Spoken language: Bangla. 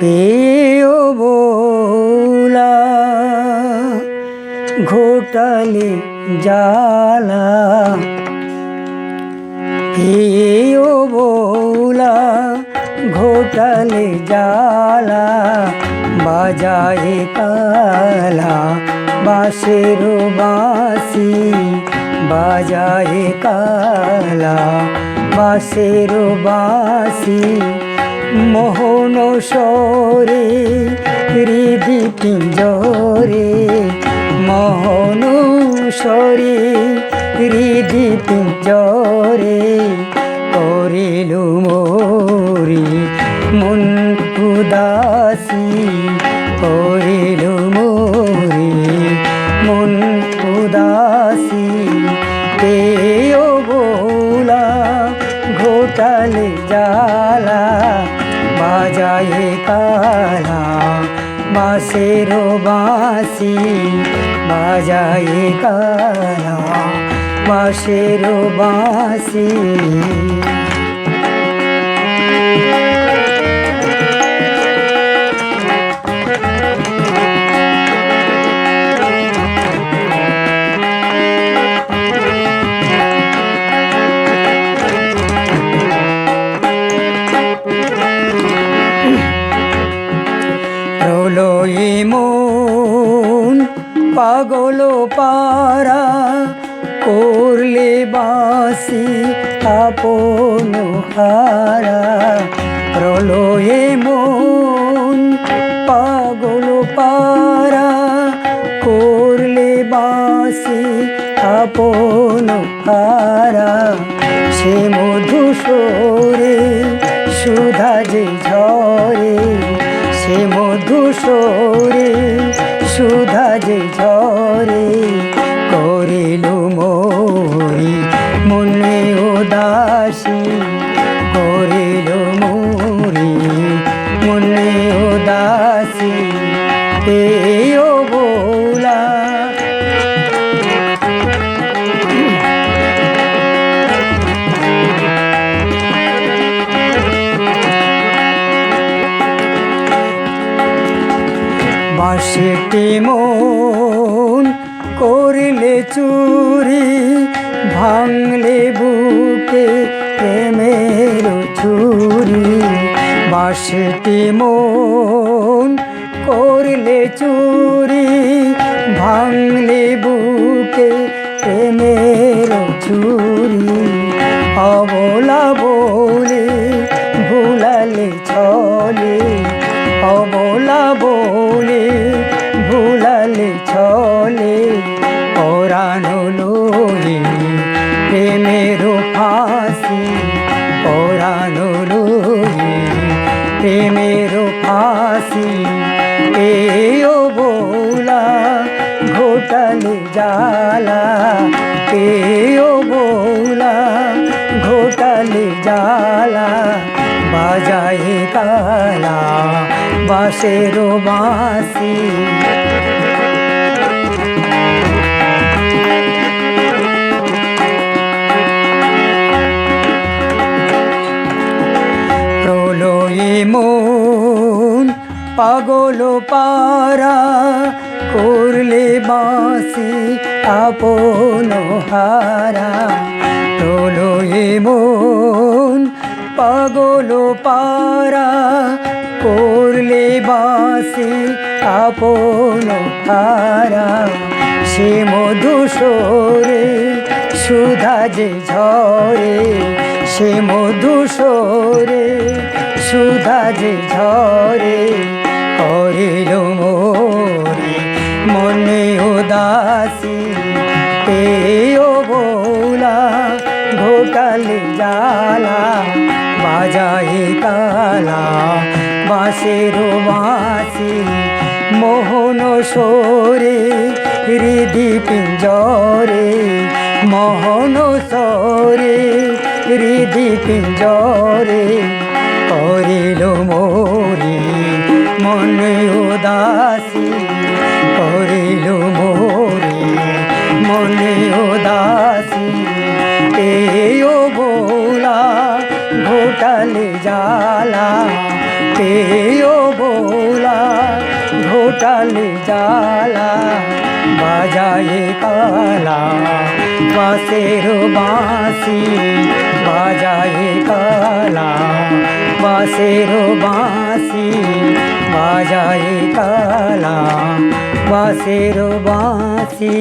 পেয় বোলা ঘোটালে জালা পেয় বোলা ঘোটালে জালা বাজায় কালা বাঁশের বাঁশি বাজায় কালা বাঁশের বাঁশি মোহন সরে হৃদি পিঞ্জরে। মোহন সরে হৃদি পিঞ্জরে করিলু মোরি মন উদাসী বাজায়ে তালা বাঁশের বাঁশি বাজায়ে তালা বাঁশের বাঁশি। মন পাগল পারা করলে বাসি আপন হারা। প্রলয়ে মন পাগল পারা করলে বাসি আপন হারা। সে মধু সে মধু সরে সুধা যে ঝরে করিল মোরি মনে উদাসী বাসেটি মন করলে চুরি, ভাঙলে বুকে প্রেমের চুরি বাসেটি মন করলে চুরি, ভাঙলে বুকে প্রেমের চুরি প্রেমের ফাঁসি এও বোলা ঘোটালে জালা এও বোলা ঘোটালে জালা বাজায় কালা বাঁশের বাঁশি। পাগল পারা করলে বাঁশি আপন হারা। প্রলয়ে মন পাগল পারা করলে বাঁশি আপন হারা। সে মধু সরে সুধা যে ঝরে, সে মধু সরে সুধা যে ঝরে। করিল মোরে, মনে উদাসী পেয় বোলা ঘোটালে জালা বাজায়ে কালা বাঁশের বাঁশি, মোহন সরে, হৃদি পিঞ্জরে, মোহন সরে, হৃদি পিঞ্জরে করিল মোরি। মন উদাসী করিল মোরে, মন উদাসী। পেও বোলা, ঘোটালে জালা পেও বোলা, ঘোটালে জালা বাজায় কালা, বাঁশের বাঁশি। বাজায় কালা, বাঁশের বাঁশি। বাজায়ে কালা বাসের বাঁশি।